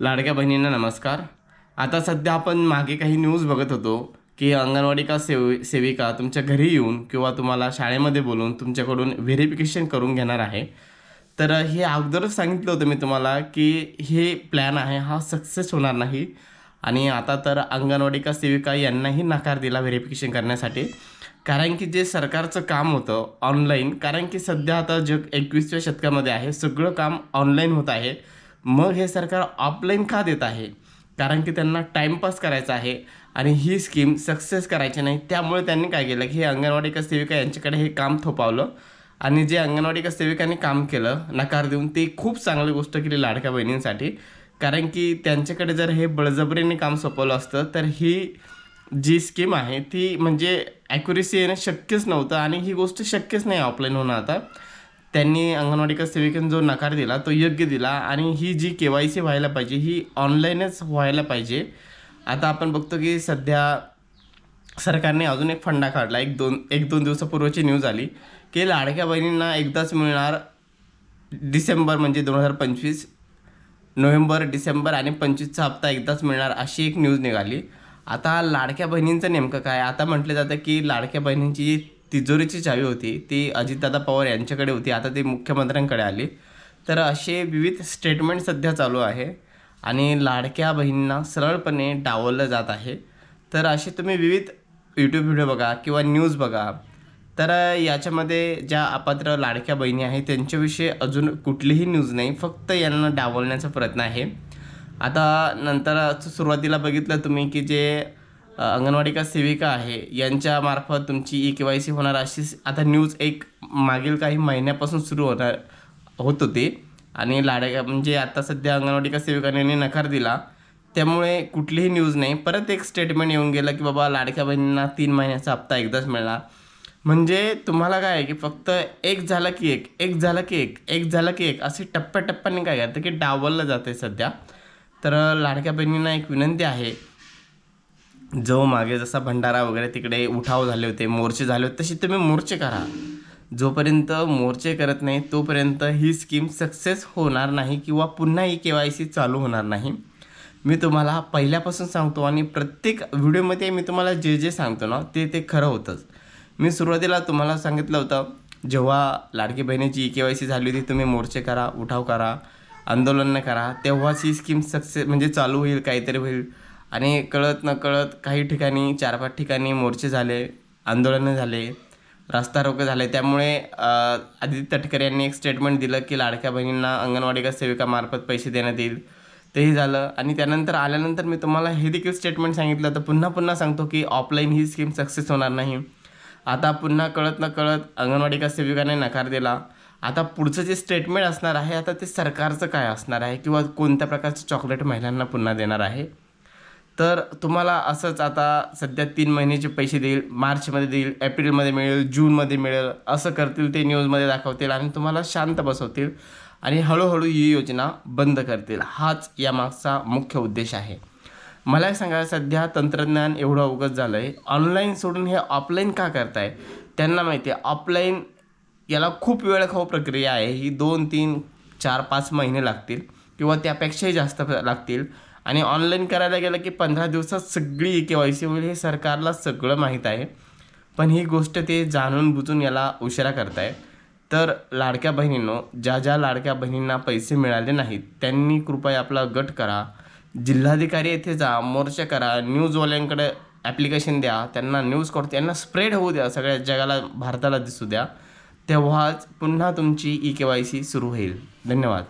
लाडक्या बहिणींना नमस्कार. आता सध्या आपण मागे काही न्यूज बघत होतो की अंगणवाडी का सेव सेविका तुमच्या घरी येऊन किंवा तुम्हाला शाळेमध्ये बोलून तुमच्याकडून व्हेरिफिकेशन करून घेणार आहे. तर हे अगोदरच सांगितलं होतं मी तुम्हाला की हे प्लॅन आहे हा सक्सेस होणार नाही. आणि आता तर अंगणवाडी का सेविका यांनाही नकार दिला व्हेरिफिकेशन करण्यासाठी. कारण की जे सरकारचं काम होतं ऑनलाईन कारण की सध्या आता जग एकवीसव्या शतकामध्ये आहे सगळं काम ऑनलाईन होत आहे. मग हे सरकार ऑफलाईन का देत आहे? कारण की त्यांना टाईमपास करायचा आहे आणि ही स्कीम सक्सेस करायची नाही. त्यामुळे त्यांनी काय केलं की हे अंगणवाडी का सेविका यांच्याकडे हे काम थोपावलं आणि जे अंगणवाडी का सेविकांनी काम केलं नकार देऊन ते खूप चांगली गोष्ट केली लाडक्या बहिणींसाठी. कारण की त्यांच्याकडे जर हे बळजबरीने काम सोपवलं असतं तर ही जी स्कीम आहे ती म्हणजे ॲक्युरेसी येणं शक्यच नव्हतं आणि ही गोष्ट शक्यच नाही ऑफलाईन होणं आता. त्यांनी अंगणवाडी का सेविकेने जो नकार दिला तो योग्य दिला आणि ही जी के वाय सी व्हायला पाहिजे ही ऑनलाईनच व्हायला पाहिजे. आता आपण बघतो की सध्या सरकारने अजून एक फंडा काढला एक दोन एक दोन दिवसापूर्वीची न्यूज आली की लाडक्या बहिणींना एकदाच मिळणार डिसेंबर म्हणजे दोन हजार पंचवीस नोव्हेंबर डिसेंबर आणि पंचवीसचा हप्ता एकदाच मिळणार अशी एक न्यूज निघाली. आता लाडक्या बहिणींचं नेमकं काय? आता म्हटलं जातं की लाडक्या बहिणींची तिजोरीची चावी होती. ती अजितदादा पवार यांच्याकडे होती. आता ती मुख्यमंत्र्यांकडे आली. तर असे विविध स्टेटमेंट सध्या चालू आहे आणि लाडक्या बहिणींना सरळपणे डावललं जात आहे. तर असे तुम्ही विविध यूट्यूब व्हिडिओ बघा किंवा न्यूज बघा. तर याच्यामध्ये ज्या अपात्र लाडक्या बहिणी आहेत त्यांच्याविषयी अजून कुठलीही न्यूज नाही. फक्त यांना डावलण्याचा प्रयत्न आहे. आता नंतर सुरुवातीला बघितलं तुम्ही की जे अंगणवाडी का सेविका आहे. यांच्यामार्फत तुमची ई के वाय सी होणार अशी आता न्यूज एक मागील काही महिन्यापासून सुरू होणार होत होती. आणि लाडक्या म्हणजे आता सध्या अंगणवाडी का सेविकांनी नकार दिला. त्यामुळे कुठलीही न्यूज नाही. परत एक स्टेटमेंट येऊन गेलं की बाबा लाडक्या बहिणींना तीन महिन्याचा हप्ता एकदाच मिळणार. म्हणजे तुम्हाला काय आहे की फक्त एक झालं की एक एक झालं की एक एक झालं की एक असे टप्प्याटप्प्याने काय करतं की डावललं जाते सध्या. तर लाडक्या बहिणींना एक विनंती आहे जो मागे जसा भंडारा वगैरे तिकडे उठाव झाले होते मोर्चे झाले होते तशी तुम्ही मोर्चे करा. जोपर्यंत मोर्चे करत नाही तोपर्यंत ही स्कीम सक्सेस होणार नाही किंवा पुन्हा ही के वाय सी चालू होणार नाही. मी तुम्हाला पहिल्यापासून सांगतो आणि प्रत्येक व्हिडिओमध्ये मी तुम्हाला जे जे सांगतो ना ते ते खरं होतंच. मी सुरुवातीला तुम्हाला सांगितलं होतं जेव्हा लाडकी बहिणीची ई के वाय सी झाली होती तुम्ही मोर्चे करा उठाव करा आंदोलन करा तेव्हाच ही स्कीम सक्सेस म्हणजे चालू होईल काहीतरी होईल. आणि कळत न कळत काही ठिकाणी चार पाच ठिकाणी मोर्चे झाले आंदोलनं झाले रास्ता रोको झाले. त्यामुळे आदित्य तटकरे यांनी एक स्टेटमेंट दिलं की लाडक्या बहिणींना अंगणवाडी का सेविकामार्फत पैसे देण्यात येईल. तेही झालं. आणि त्यानंतर आल्यानंतर मी तुम्हाला हे देखील स्टेटमेंट सांगितलं तर पुन्हा पुन्हा सांगतो की ऑफलाईन ही स्कीम सक्सेस होणार नाही. आता पुन्हा कळत न कळत अंगणवाडी का सेविकाने नकार दिला. आता पुढचं जे स्टेटमेंट असणार आहे आता ते सरकारचं काय असणार आहे? किंवा कोणत्या प्रकारचं चॉकलेट महिलांना पुन्हा देणार आहे? तर तुम्हाला असंच आता सध्या तीन महिन्याचे पैसे देईल मार्चमध्ये देईल एप्रिलमध्ये मिळेल जूनमध्ये मिळेल असं करतील ते न्यूजमध्ये दाखवतील आणि तुम्हाला शांत बसवतील आणि हळूहळू ही योजना बंद करतील. हाच यामागचा मुख्य उद्देश आहे. मला एक सांगा सध्या तंत्रज्ञान एवढं अवगत झालं आहे ऑनलाईन सोडून हे ऑफलाईन का करताय? त्यांना माहिती आहे ऑफलाईन याला खूप वेळखाऊ प्रक्रिया आहे ही दोन तीन चार पाच महिने लागतील. किंवा त्यापेक्षाही जास्त लागतील. आणि ऑनलाईन करायला गेलं की पंधरा दिवसात सगळी के वाय सी होईल हे सरकारला सगळं माहीत आहे. पण ही गोष्ट ते जाणून बुजून याला उशिरा करताय तर लाडक्या बहिणींनो ज्या ज्या लाडक्या बहिणींना पैसे मिळाले नाहीत त्यांनी कृपया आपला गट करा. जिल्हाधिकारी येथे जा मोर्चा करा न्यूजवाल्यांकडे ॲप्लिकेशन द्या त्यांना न्यूज करतो त्यांना स्प्रेड होऊ द्या सगळ्या जगाला भारताला दिसू द्या. तेव्हाच पुन्हा तुमची ई के वाय सी सुरू होईल. धन्यवाद.